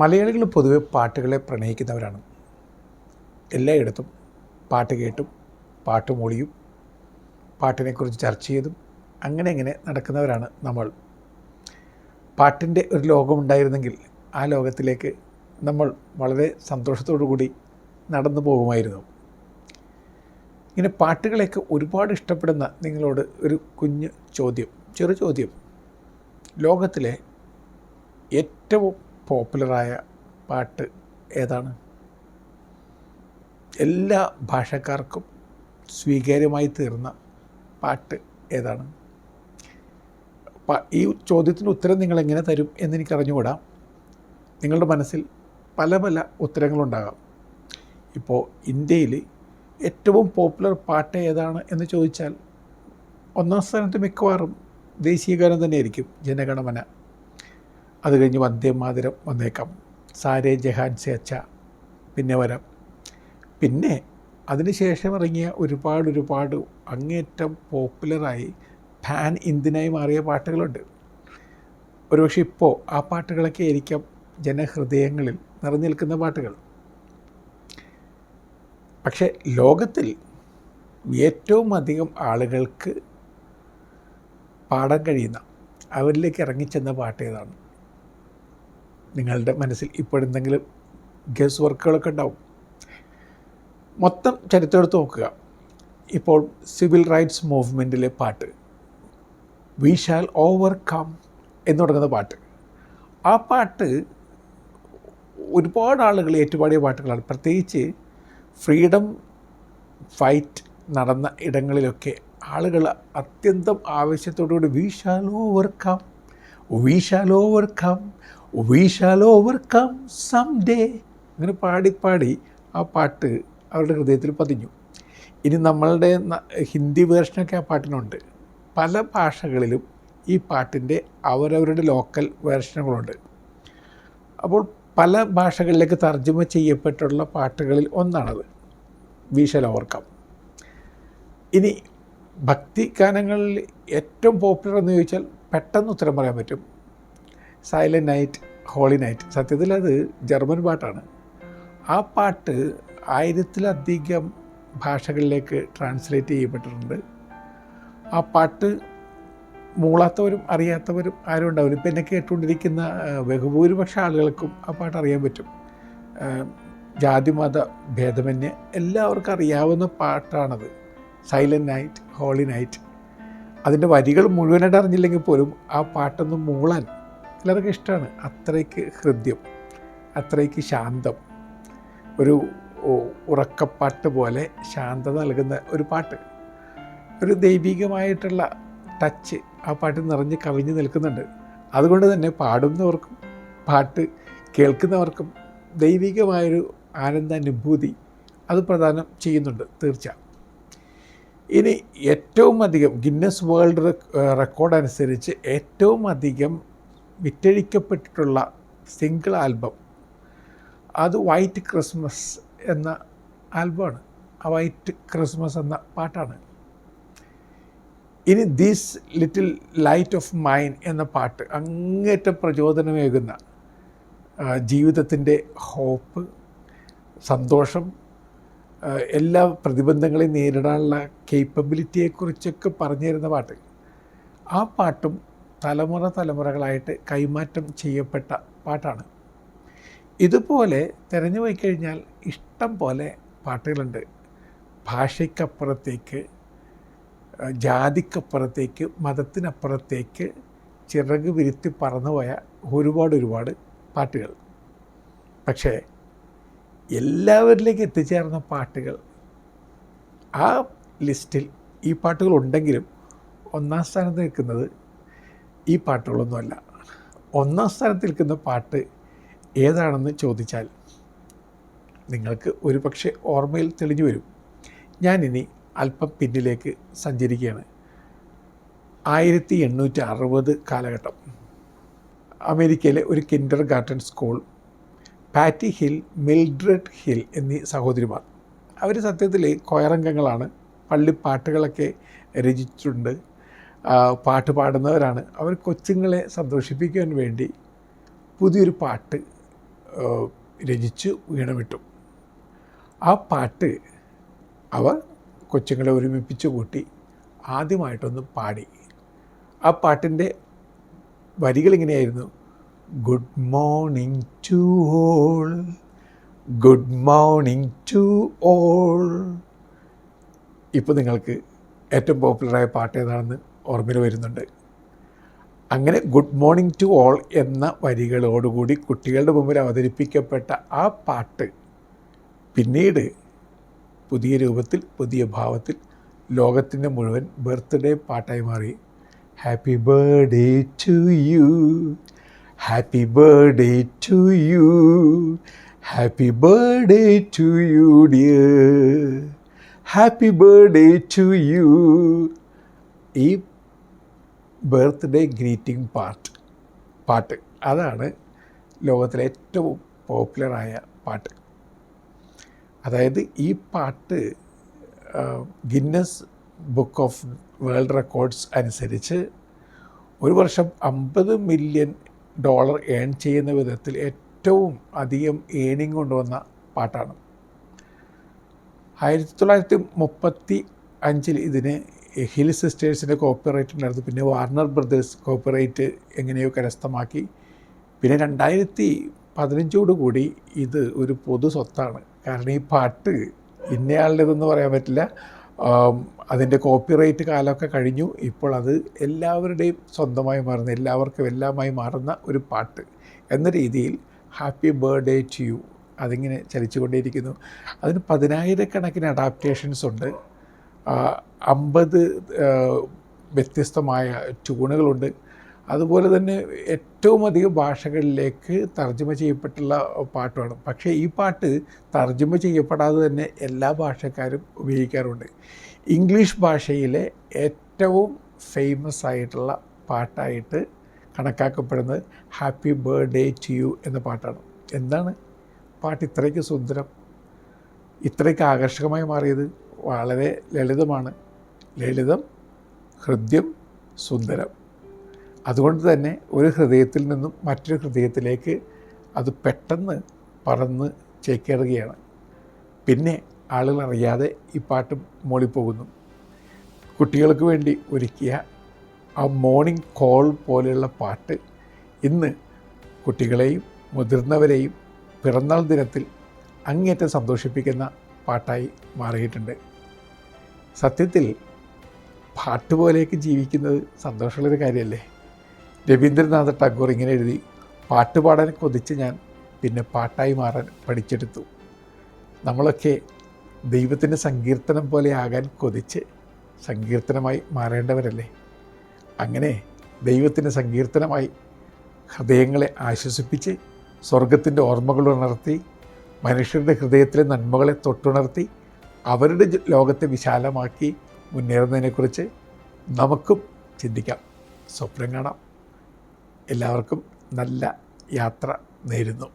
മലയാളികൾ പൊതുവെ പാട്ടുകളെ പ്രണയിക്കുന്നവരാണ്. എല്ലായിടത്തും പാട്ട് കേട്ടും പാട്ട് മൂളിയും പാട്ടിനെക്കുറിച്ച് ചർച്ച ചെയ്തും അങ്ങനെ അങ്ങനെ നടക്കുന്നവരാണ് നമ്മൾ. പാട്ടിന്റെ ഒരു ലോകമുണ്ടായിരുന്നെങ്കിൽ ആ ലോകത്തിലേക്ക് നമ്മൾ വളരെ സന്തോഷത്തോടു കൂടി നടന്നു പോകുമായിരുന്നു. ഇങ്ങനെ പാട്ടുകളെയൊക്കെ ഒരുപാട് ഇഷ്ടപ്പെടുന്ന നിങ്ങളോട് ഒരു കുഞ്ഞ് ചോദ്യം ചെറു ചോദ്യം. ലോകത്തിലെ ഏറ്റവും പോപ്പുലറായ പാട്ട് ഏതാണ്? എല്ലാ ഭാഷക്കാർക്കും സ്വീകാര്യമായി തീർന്ന പാട്ട് ഏതാണ്? ഈ ചോദ്യത്തിന് ഉത്തരം നിങ്ങൾ എങ്ങനെ തരും എന്ന് എനിക്ക് അറിഞ്ഞുകൂടാ. നിങ്ങളുടെ മനസ്സിൽ പല പല ഉത്തരങ്ങളുണ്ടാകാം. ഇപ്പോൾ ഇന്ത്യയിൽ ഏറ്റവും പോപ്പുലർ പാട്ട് ഏതാണ് എന്ന് ചോദിച്ചാൽ ഒന്നാം സ്ഥാനത്ത് മിക്കവാറും ദേശീയഗാനം തന്നെയായിരിക്കും ജനഗണമന. അത് കഴിഞ്ഞ് വന്ദേമാതരം വന്നേക്കാം. സാരേ ജഹാൻ സെ അച്ച പിന്നെ വരാം. പിന്നെ അതിനുശേഷം ഇറങ്ങിയ ഒരുപാട് ഒരുപാട് അങ്ങേറ്റം പോപ്പുലറായി ഫാൻ ഇന്ത്യനായി മാറിയ പാട്ടുകളുണ്ട്. ഒരുപക്ഷെ ഇപ്പോൾ ആ പാട്ടുകളൊക്കെ ആയിരിക്കാം ജനഹൃദയങ്ങളിൽ നിറഞ്ഞു നിൽക്കുന്ന പാട്ടുകൾ. പക്ഷേ ലോകത്തിൽ ഏറ്റവും അധികം ആളുകൾക്ക് പാടാൻ കഴിയുന്ന അവരിലേക്ക് ഇറങ്ങിച്ചെന്ന പാട്ട് ഏതാണ്? നിങ്ങളുടെ മനസ്സിൽ ഇപ്പോഴെന്തെങ്കിലും ഗസ് വർക്കുകളൊക്കെ ഉണ്ടാവും. മൊത്തം ചരിത്രം എടുത്ത് നോക്കുക. ഇപ്പോൾ സിവിൽ റൈറ്റ്സ് മൂവ്മെന്റിലെ പാട്ട്. വി ഷാൽ ഓവർകം എന്ന് തുടങ്ങുന്ന പാട്ട്. ആ പാട്ട് ഒരുപാട് ആളുകൾ ഏറ്റുപാടിയ പാട്ടുകളാണ്. പ്രത്യേകിച്ച് ഫ്രീഡം ഫൈറ്റ് നടന്ന ഇടങ്ങളിലൊക്കെ ആളുകൾ അത്യന്തം ആവേശത്തോടുകൂടി we shall overcome we shall overcome we shall overcome some day അങ്ങനെ പാടി പാടി ആ പാട്ട് അവരുടെ ഹൃദയത്തിൽ പതിഞ്ഞു. ഇനി നമ്മളുടെ ഹിന്ദി വേർഷനൊക്കെ ആ പാട്ടിനുണ്ട്. പല ഭാഷകളിലും ഈ പാട്ടിന്റെ അവരവരുടെ ലോക്കൽ വേർഷനുകളുണ്ട് അപ്പോൾ പല ഭാഷകളിലേക്ക് തർജമ ചെയ്യപ്പെട്ടുള്ള പാട്ടുകളിൽ ഒന്നാണത്. വിഷാൽ ഓവർകം ഇനി ഭക്തി ഗാനങ്ങളിൽ ഏറ്റവും പോപ്പുലർ എന്ന് ചോദിച്ചാൽ പെട്ടെന്ന് ഉത്തരം പറയാൻ പറ്റും. സൈലന്റ് നൈറ്റ് ഹോളി നൈറ്റ് സത്യത്തിൽ അത് ജർമ്മൻ പാട്ടാണ്. ആ പാട്ട് ആയിരത്തിലധികം ഭാഷകളിലേക്ക് ട്രാൻസ്ലേറ്റ് ചെയ്യപ്പെട്ടിട്ടുണ്ട്. ആ പാട്ട് മൂളാത്തവരും അറിയാത്തവരും ആരും ഉണ്ടാവില്ല. ഇപ്പം എന്നെ കേട്ടുകൊണ്ടിരിക്കുന്ന ബഹുഭൂരിപക്ഷ ആളുകൾക്കും ആ പാട്ട് അറിയാൻ പറ്റും. ജാതിമത ഭേദമന്യേ എല്ലാവർക്കും അറിയാവുന്ന പാട്ടാണത്. സൈലന്റ് നൈറ്റ് ഹോളി നൈറ്റ് അതിന്റെ വരികൾ മുഴുവനായിട്ട് അറിഞ്ഞില്ലെങ്കിൽ പോലും ആ പാട്ടൊന്ന് മൂളാൻ എല്ലാവർക്കും ഇഷ്ടമാണ്. അത്രയ്ക്ക് ഹൃദ്യം അത്രയ്ക്ക് ശാന്തം. ഒരു ഉറക്കപ്പാട്ട് പോലെ ശാന്തത നൽകുന്ന ഒരു പാട്ട്. ഒരു ദൈവികമായിട്ടുള്ള ടച്ച് ആ പാട്ട് നിറഞ്ഞ് കവിഞ്ഞ് നിൽക്കുന്നുണ്ട്. അതുകൊണ്ട് തന്നെ പാടുന്നവർക്കും പാട്ട് കേൾക്കുന്നവർക്കും ദൈവികമായൊരു ആനന്ദാനുഭൂതി അത് പ്രദാനം ചെയ്യുന്നുണ്ട്. തീർച്ച ഇനി ഏറ്റവും അധികം ഗിന്നസ് വേൾഡ് റെക്കോർഡ് അനുസരിച്ച് ഏറ്റവും അധികം വിറ്റഴിക്കപ്പെട്ടിട്ടുള്ള സിംഗിൾ ആൽബം അത് വൈറ്റ് ക്രിസ്മസ് എന്ന ആൽബമാണ് ആ വൈറ്റ് ക്രിസ്മസ് എന്ന പാട്ടാണ്. ഇനി this little light of mine എന്ന പാട്ട് അങ്ങേറ്റം പ്രചോദനമേകുന്ന ജീവിതത്തിന്റെ ഹോപ്പ് സന്തോഷം എല്ലാ പ്രതിബന്ധങ്ങളെയും നേരിടാനുള്ള കേപ്പബിലിറ്റിയെക്കുറിച്ചൊക്കെ പറഞ്ഞു തരുന്ന പാട്ട്. ആ പാട്ടും തലമുറ തലമുറകളായിട്ട് കൈമാറ്റം ചെയ്യപ്പെട്ട പാട്ടാണ്. ഇതുപോലെ തിരഞ്ഞു പോയി കഴിഞ്ഞാൽ ഇഷ്ടം പോലെ പാട്ടുകളുണ്ട്. ഭാഷയ്ക്കപ്പുറത്തേക്ക് ജാതിക്കപ്പുറത്തേക്ക് മതത്തിനപ്പുറത്തേക്ക് ചിറക് വിരുത്തി പറന്നുപോയ ഒരുപാട് ഒരുപാട് പാട്ടുകൾ. പക്ഷേ എല്ലാവരിലേക്ക് എത്തിച്ചേർന്ന പാട്ടുകൾ. ആ ലിസ്റ്റിൽ ഈ പാട്ടുകൾ ഉണ്ടെങ്കിലും ഒന്നാം സ്ഥാനത്ത് നിൽക്കുന്നത് ഈ പാട്ടുകളൊന്നുമല്ല. ഒന്നാം സ്ഥാനത്ത് നിൽക്കുന്ന പാട്ട് ഏതാണെന്ന് ചോദിച്ചാൽ നിങ്ങൾക്ക് ഒരു പക്ഷേ ഓർമ്മയിൽ തെളിഞ്ഞു വരും. ഞാനിനി അല്പം പിന്നിലേക്ക് സഞ്ചരിക്കുകയാണ്. ആയിരത്തി എണ്ണൂറ്റി അറുപത് കാലഘട്ടം. അമേരിക്കയിലെ ഒരു kindergarten school Patty Hill Mildred Hill എന്നീ സഹോദരിമാർ. അവർ സത്യത്തിൽ കൊയറംഗങ്ങളാണ്. പള്ളിപ്പാട്ടുകളൊക്കെ രചിച്ചിട്ടുണ്ട്. പാട്ട് പാടുന്നവരാണ്. അവർ കൊച്ചുങ്ങളെ സന്തോഷിപ്പിക്കാൻ വേണ്ടി പുതിയൊരു പാട്ട് രചിച്ച് വീണമിട്ടു ആ പാട്ട് അവർ കൊച്ചുങ്ങളെ ഒരുമിപ്പിച്ച് കൂട്ടി ആദ്യമായിട്ടൊന്ന് പാടി. ആ പാട്ടിന്റെ വരികൾ ഇങ്ങനെയായിരുന്നു. Good morning to all good morning to all ഇപ്പോൾ നിങ്ങൾക്ക് ഏറ്റവും പോപ്പുലറായ പാട്ട് ഏതാണെന്ന് ഓർമ്മയിൽ വരുന്നുണ്ട്. അങ്ങനെ ഗുഡ് മോർണിംഗ് ടു ഓൾ എന്ന വരികളോടുകൂടി കുട്ടികളുടെ മുമ്പിൽ അവതരിപ്പിക്കപ്പെട്ട ആ പാട്ട് പിന്നീട് പുതിയ രൂപത്തിൽ പുതിയ ഭാവത്തിൽ ലോകത്തിന്റെ മുഴുവൻ ബർത്ത്ഡേ പാട്ടായി മാറി. Happy birthday to you happy birthday to you happy birthday to you dear happy birthday to you ഈ ബർത്ത്ഡേ ഗ്രീറ്റിംഗ് പാർട്ട് പാട്ട്. അതാണ് ലോകത്തിലെ ഏറ്റവും പോപ്പുലറായ പാട്ട്. അതായത് ഈ പാട്ട് Guinness book of world records അനുസരിച്ച് ഒരു വർഷം അമ്പത് മില്യൺ ഡോളർ ഏൺ ചെയ്യുന്ന വിധത്തിൽ ഏറ്റവും അധികം ഏണിങ് കൊണ്ടുവന്ന പാട്ടാണ്. ആയിരത്തി തൊള്ളായിരത്തി മുപ്പത്തി അഞ്ചിൽ ഇതിന് ഹിൽ സിസ്റ്റേഴ്സിന്റെ കോപ്പിറൈറ്റ് ഉണ്ടായിരുന്നു. പിന്നെ വാർണർ ബ്രദേഴ്സ് കോപ്പിറൈറ്റ് എങ്ങനെയോ കരസ്ഥമാക്കി. പിന്നെ രണ്ടായിരത്തി പതിനഞ്ചോടുകൂടി ഇത് ഒരു പൊതു സ്വത്താണ്. കാരണം ഈ പാട്ട് ഇന്നയാളുടേതെന്ന് പറയാൻ പറ്റില്ല. അതിന്റെ കോപ്പിറൈറ്റ് കാലമൊക്കെ കഴിഞ്ഞു. ഇപ്പോൾ അത് എല്ലാവരുടെയും സ്വന്തമായി മാറുന്ന എല്ലാവർക്കും എല്ലാമായി മാറുന്ന ഒരു പാട്ട് എന്ന രീതിയിൽ ഹാപ്പി ബർത്ത്ഡേ ടു യു അതിങ്ങനെ ചലിച്ചുകൊണ്ടേയിരിക്കുന്നു. അതിന് പതിനായിരക്കണക്കിന് അഡാപ്റ്റേഷൻസ് ഉണ്ട്. അമ്പത് വ്യത്യസ്തമായ ട്യൂണുകളുണ്ട് അതുപോലെ തന്നെ ഏറ്റവും അധികം ഭാഷകളിലേക്ക് തർജമ ചെയ്യപ്പെട്ടുള്ള പാട്ടുമാണ്. പക്ഷേ ഈ പാട്ട് തർജമ ചെയ്യപ്പെടാതെ തന്നെ എല്ലാ ഭാഷക്കാരും ഉപയോഗിക്കാറുണ്ട്. ഇംഗ്ലീഷ് ഭാഷയിലെ ഏറ്റവും ഫേമസ് ആയിട്ടുള്ള പാട്ടായിട്ട് കണക്കാക്കപ്പെടുന്നത് ഹാപ്പി ബർത്ത്ഡേ ടു യു എന്ന പാട്ടാണ്. എന്താണ്? പാട്ട് ഇത്രയ്ക്ക് സുന്ദരം ഇത്രയ്ക്ക് ആകർഷകമായി മാറിയത് വളരെ ലളിതമാണ്. ലളിതം ഹൃദ്യം സുന്ദരം. അതുകൊണ്ട് തന്നെ ഒരു ഹൃദയത്തിൽ നിന്നും മറ്റൊരു ഹൃദയത്തിലേക്ക് അത് പെട്ടെന്ന് പറന്ന് ചേക്കേറുകയാണ്. പിന്നെ ആളുകൾ അറിയാതെ ഈ പാട്ട് മൂളിപ്പോകുന്നു. കുട്ടികൾക്ക് വേണ്ടി ഒരുക്കിയ ആ മോർണിംഗ് കോൾ പോലെയുള്ള പാട്ട് ഇന്ന് കുട്ടികളെയും മുതിർന്നവരെയും പിറന്നാൾ ദിനത്തിൽ അങ്ങേറ്റം സന്തോഷിപ്പിക്കുന്ന പാട്ടായി മാറിയിട്ടുണ്ട്. സത്യത്തിൽ പാട്ട് പോലെയൊക്കെ ജീവിക്കുന്നത് സന്തോഷമുള്ളൊരു കാര്യമല്ലേ? രവീന്ദ്രനാഥ ടാഗോർ ഇങ്ങനെ എഴുതി പാട്ടുപാടാൻ കൊതിച്ച് ഞാൻ പിന്നെ പാട്ടായി മാറാൻ പഠിച്ചെടുത്തു. നമ്മളൊക്കെ ദൈവത്തിന്റെ സങ്കീർത്തനം പോലെ ആകാൻ കൊതിച്ച് സങ്കീർത്തനമായി മാറേണ്ടവരല്ലേ? അങ്ങനെ ദൈവത്തിന്റെ സങ്കീർത്തനമായി ഹൃദയങ്ങളെ ആശ്വസിപ്പിച്ച് സ്വർഗത്തിന്റെ ഓർമ്മകൾ ഉണർത്തി മനുഷ്യരുടെ ഹൃദയത്തിലെ നന്മകളെ തൊട്ടുണർത്തി അവരുടെ ലോകത്തെ വിശാലമാക്കി മുന്നേറുന്നതിനെക്കുറിച്ച് നമുക്കും ചിന്തിക്കാം. സ്വപ്നം കാണാം. എല്ലാവർക്കും നല്ല യാത്ര നേരുന്നു.